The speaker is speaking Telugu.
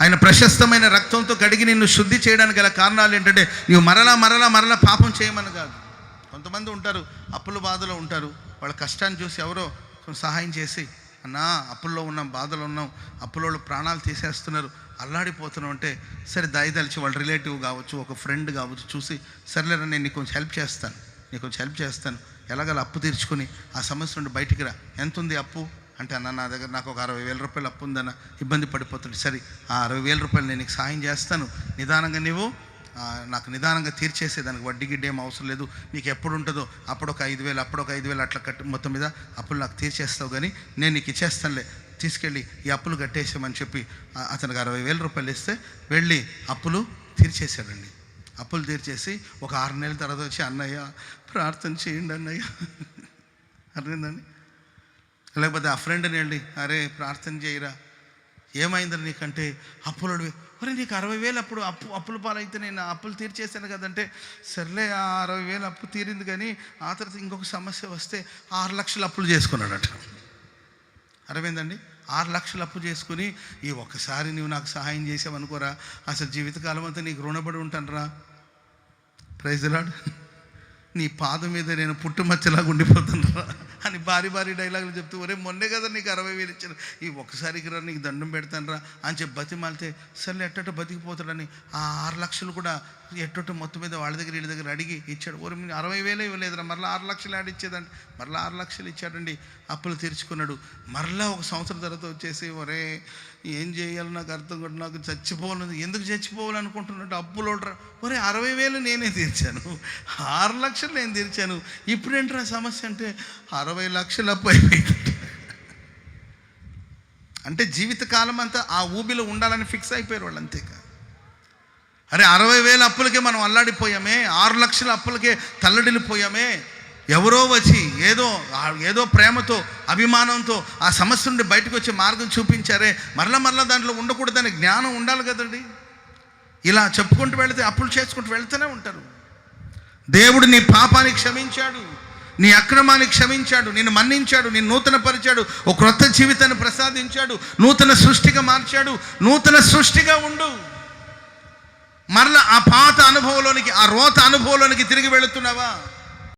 ఆయన ప్రశస్తమైన రక్తంతో కడిగి నిన్ను శుద్ధి చేయడానికి గల కారణాలు ఏంటంటే నువ్వు మరలా మరలా మరలా పాపం చేయమని కాదు. కొంతమంది ఉంటారు అప్పుల బాధలో ఉంటారు. వాళ్ళ కష్టాన్ని చూసి ఎవరో కొంచెం సహాయం చేసి అన్నా అప్పుల్లో ఉన్నాం బాధలో ఉన్నాం అప్పులో ప్రాణాలు తీసేస్తున్నారు అల్లాడిపోతున్నాం అంటే సరే దయదలిచి వాళ్ళ రిలేటివ్ కావచ్చు ఒక ఫ్రెండ్ కావచ్చు చూసి సరేలేరా నేను నీకు కొంచెం హెల్ప్ చేస్తాను నీకు కొంచెం హెల్ప్ చేస్తాను ఎలాగల అప్పు తీర్చుకొని ఆ సమస్య నుండి బయటికి రా. ఎంత ఉంది అప్పు? అంటే అన్న నా దగ్గర నాకు ఒక అరవై వేల రూపాయలు అప్పు ఉందన్న ఇబ్బంది పడిపోతుంది. సరే ఆ అరవై వేల రూపాయలు నేను నీకు సాయం చేస్తాను. నిదానంగా నీవు నాకు నిదానంగా తీర్చేసే దానికి వడ్డీ గిడ్డి ఏం అవసరం లేదు. నీకు ఎప్పుడు ఉంటుందో అప్పుడు ఒక ఐదు వేలు అప్పుడు ఒక ఐదు వేలు అట్లా కట్టి మొత్తం మీద అప్పులు నాకు తీర్చేస్తావు కానీ నేను నీకు ఇచ్చేస్తానులే. తీసుకెళ్ళి ఈ అప్పులు కట్టేసామని చెప్పి అతనికి అరవై వేల రూపాయలు ఇస్తే వెళ్ళి అప్పులు తీర్చేశాడండి. అప్పులు తీర్చేసి ఒక ఆరు నెలల తర్వాత వచ్చి అన్నయ్య ప్రార్థన చేయండి అన్నయ్య. అర్థమైందండి లేకపోతే ఆ ఫ్రెండ్ని వెళ్ళి అరే ప్రార్థన చేయరా? ఏమైందని నీకంటే? అప్పులు మరి నీకు అరవై వేలు అప్పుడు అప్పు అప్పుల పాలైతే నేను అప్పులు తీర్చేశాను కదంటే సర్లే ఆ అరవై వేలు అప్పు తీరింది కానీ ఆ తర్వాత ఇంకొక సమస్య వస్తే ఆరు లక్షలు అప్పులు చేసుకున్నాడట. అరవైందండి ఆరు లక్షలు అప్పు చేసుకుని ఈ ఒక్కసారి నువ్వు నాకు సహాయం చేసావనుకోరా అసలు జీవితకాలం అంతా నీకు రుణపడి ఉంటానురా. ప్రైజ్ లాడ్ నీ పాదం మీద నేను పుట్టుమచ్చలాగా ఉండిపోతానురా. అని భారీ భారీ డైలాగులు చెప్తూ ఒరే మొన్నే కదా నీకు అరవై వేలు ఇచ్చారు. ఈ ఒక్కసారికి రా నీకు దండం పెడతానురా అని చెప్పి బతిమాలితే సర్లే ఎట్టట బతికిపోతాడని ఆ ఆరు లక్షలు కూడా ఎట్టట మొత్తం మీద వాళ్ళ దగ్గర వీళ్ళ దగ్గర అడిగి ఇచ్చాడు. ఓరి మీరు అరవై వేలే ఇవ్వలేదురా మరలా ఆరు లక్షలు ఆడిచ్చేదండి మరలా ఆరు లక్షలు ఇచ్చాడండి అప్పులు తీర్చుకున్నాడు. మరలా ఒక సంవత్సరం తర్వాత వచ్చేసి ఒరే ఏం చేయాలో నాకు అర్థం కూడా నాకు చచ్చిపోవాలని ఎందుకు చచ్చిపోవాలనుకుంటున్నట్టు అప్పులు ఒరే అరవై వేలు నేనే తీర్చాను. ఆరు లక్షలు నేను తీర్చాను. ఇప్పుడేంట్రా సమస్య? అంటే అరవై లక్షలు అప్పు అయిపోయింది. అంటే జీవితకాలం అంతా ఆ ఊబిలో ఉండాలని ఫిక్స్ అయిపోయారు వాళ్ళు అంతేకా అరే అరవై వేల అప్పులకే మనం అల్లాడిపోయామే ఆరు లక్షల అప్పులకే తల్లడిల్లిపోయామే. ఎవరో వచ్చి ఏదో ఏదో ప్రేమతో అభిమానంతో ఆ సమస్య నుండి బయటకు వచ్చే మార్గం చూపించారే. మరలా మరలా దాంట్లో ఉండకూడదని జ్ఞానం ఉండాలి కదండి. ఇలా చెప్పుకుంటూ వెళితే అప్పులు చేసుకుంటూ వెళ్తూనే ఉంటారు. దేవుడు నీ పాపాన్ని క్షమించాడు. నీ అక్రమాన్ని క్షమించాడు నిన్ను మన్నించాడు నిన్ను నూతన పరిచాడు ఒక క్రొత్త జీవితాన్ని ప్రసాదించాడు నూతన సృష్టిగా మార్చాడు నూతన సృష్టిగా ఉండు. మరలా ఆ పాత అనుభవంలోనికి ఆ రోత అనుభవంలోనికి తిరిగి వెళుతున్నావా?